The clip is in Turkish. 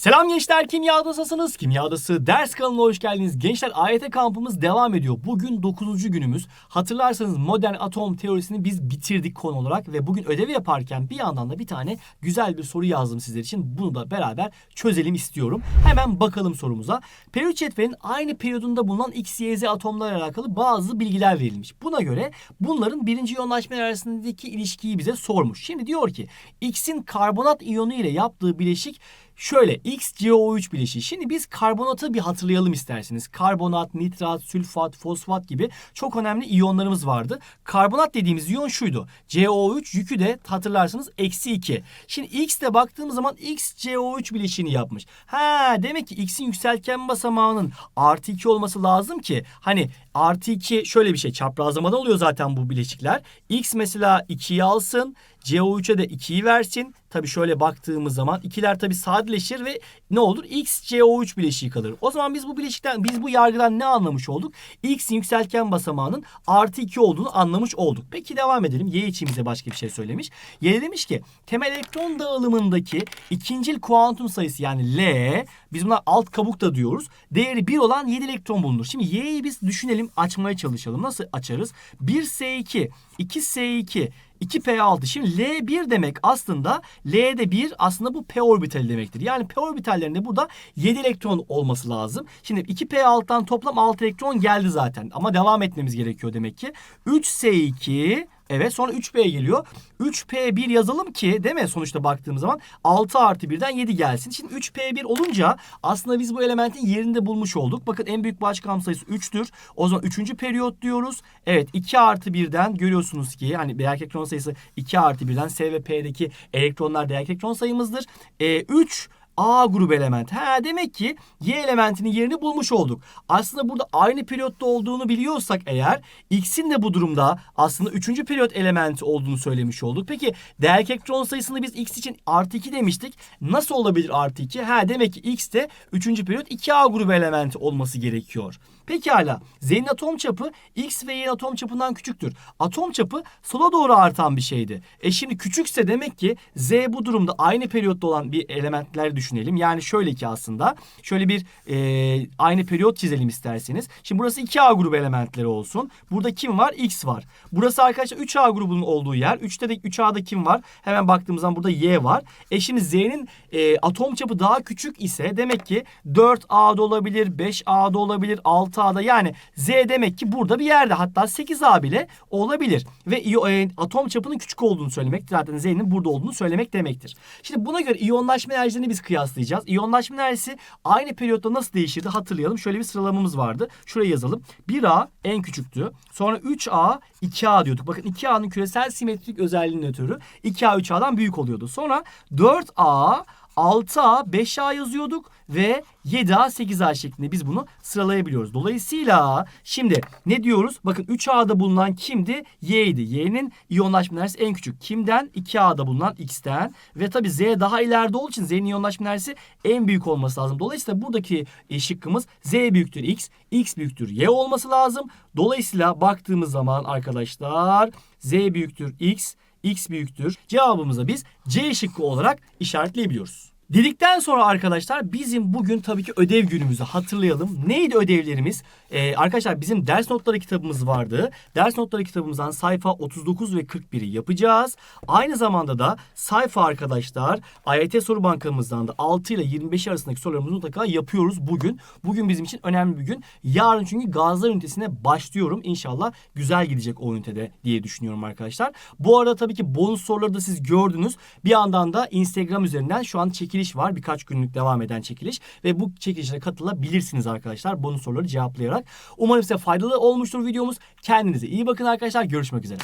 Selam gençler, Kimya Odası'nız. Kimya Odası ders kanalına hoş geldiniz. Gençler AYT kampımız devam ediyor. Bugün 9. günümüz. Hatırlarsanız modern atom teorisini biz bitirdik konu olarak ve bugün ödevi yaparken bir yandan da bir tane güzel bir soru yazdım sizler için. Bunu da beraber çözelim istiyorum. Hemen bakalım sorumuza. Periyot cetvelinin aynı periyodunda bulunan X, Y, Z atomlarla alakalı bazı bilgiler verilmiş. Buna göre bunların birinci iyonlaşma arasındaki ilişkiyi bize sormuş. Şimdi diyor ki X'in karbonat iyonu ile yaptığı bileşik Şöyle XCO3 bileşiği. Şimdi biz karbonatı bir hatırlayalım isterseniz. Karbonat, nitrat, sülfat, fosfat gibi çok önemli iyonlarımız vardı. Karbonat dediğimiz iyon şuydu. CO3 yükü de hatırlarsınız eksi 2. Şimdi X'te baktığımız zaman XCO3 bileşiğini yapmış. Ha demek ki X'in yükseltgen basamağının artı 2 olması lazım ki hani artı 2 şöyle bir şey çaprazlamadan oluyor zaten bu bileşikler. X mesela 2'yi alsın. CO3'e de 2'yi versin. Tabi şöyle baktığımız zaman ikiler tabi sadeleşir ve ne olur? X CO3 bileşiği kalır. O zaman biz bu bileşikten biz bu yargıdan ne anlamış olduk? X'in yükseltgen basamağının artı 2 olduğunu anlamış olduk. Peki devam edelim. Y için bize başka bir şey söylemiş. Y demiş ki temel elektron dağılımındaki ikincil kuantum sayısı yani L biz buna alt kabuk da diyoruz. Değeri 1 olan 7 elektron bulunur. Şimdi Y'yi biz düşünelim açmaya çalışalım. Nasıl açarız? 1S2, 2S2, 2p6. Şimdi L1 demek aslında L'de 1 aslında bu p orbitali demektir. Yani p orbitallerinde burada 7 elektron olması lazım. Şimdi 2p6'dan toplam 6 elektron geldi zaten. Ama devam etmemiz gerekiyor demek ki. 3s2 Evet sonra 3P geliyor. 3P1 yazalım ki değil mi sonuçta baktığımız zaman 6 artı 1'den 7 gelsin. Şimdi 3P1 olunca aslında biz bu elementin yerinde bulmuş olduk. Bakın en büyük başkam sayısı 3'tür. O zaman 3. periyot diyoruz. Evet 2 artı 1'den görüyorsunuz ki hani değer elektron sayısı 2 artı 1'den S ve P'deki elektronlar değer elektron sayımızdır. E, 3 A grubu element. Ha demek ki Y elementinin yerini bulmuş olduk. Aslında burada aynı periyotta olduğunu biliyorsak eğer X'in de bu durumda aslında 3. periyot elementi olduğunu söylemiş olduk. Peki değer elektron sayısını biz X için artı 2 demiştik. Nasıl olabilir artı 2? Ha demek ki X de 3. periyot 2A grubu elementi olması gerekiyor. Pekala Z'nin atom çapı X ve Y'nin atom çapından küçüktür. Atom çapı sola doğru artan bir şeydi. E şimdi küçükse demek ki Z bu durumda aynı periyotta olan bir elementler düşünelim. Yani şöyle ki aslında şöyle bir e, aynı periyot çizelim isterseniz. Şimdi burası 2A grubu elementleri olsun. Burada kim var? X var. Burası arkadaşlar 3A grubunun olduğu yer. 3'te de 3A'da kim var? Hemen baktığımız zaman burada Y var. E şimdi Z'nin e, atom çapı daha küçük ise demek ki 4A'da olabilir, 5A'da olabilir, 6A'da yani Z demek ki burada bir yerde hatta 8A bile olabilir. Ve e, atom çapının küçük olduğunu söylemek zaten Z'nin burada olduğunu söylemek demektir. Şimdi buna göre iyonlaşma enerjilerini biz kıyaslayacağız. İyonlaşma enerjisi aynı periyotta nasıl değişirdi hatırlayalım. Şöyle bir sıralamamız vardı. Şuraya yazalım. 1A en küçüktü. Sonra 3A 2A diyorduk. Bakın 2A'nın küresel simetrik özelliğinin ötürü 2A 3A'dan büyük oluyordu. Sonra 4A 6A, 5A yazıyorduk ve 7A, 8A şeklinde biz bunu sıralayabiliyoruz. Dolayısıyla şimdi ne diyoruz? Bakın 3A'da bulunan kimdi? Y'ydi. Y'nin iyonlaşma enerjisi en küçük. Kimden? 2A'da bulunan X'ten. Ve tabii Z daha ileride olduğu için Z'nin iyonlaşma enerjisi en büyük olması lazım. Dolayısıyla buradaki e, şıkkımız Z büyüktür X, X büyüktür Y olması lazım. Dolayısıyla baktığımız zaman arkadaşlar Z büyüktür X, X büyüktür. Cevabımıza biz C şıkkı olarak işaretleyebiliyoruz. Dedikten sonra arkadaşlar bizim bugün tabii ki ödev günümüzü hatırlayalım. Neydi ödevlerimiz? Ee, arkadaşlar bizim ders notları kitabımız vardı. Ders notları kitabımızdan sayfa 39 ve 41'i yapacağız. Aynı zamanda da sayfa arkadaşlar AYT soru bankamızdan da 6 ile 25 arasındaki sorularımızı mutlaka yapıyoruz bugün. Bugün bizim için önemli bir gün. Yarın çünkü gazlar ünitesine başlıyorum. İnşallah güzel gidecek o ünitede diye düşünüyorum arkadaşlar. Bu arada tabii ki bonus soruları da siz gördünüz. Bir yandan da Instagram üzerinden şu an çekiliş var. Birkaç günlük devam eden çekiliş. Ve bu çekilişe katılabilirsiniz arkadaşlar. Bonus soruları cevaplayarak. Umarım size faydalı olmuştur videomuz. Kendinize iyi bakın arkadaşlar. Görüşmek üzere.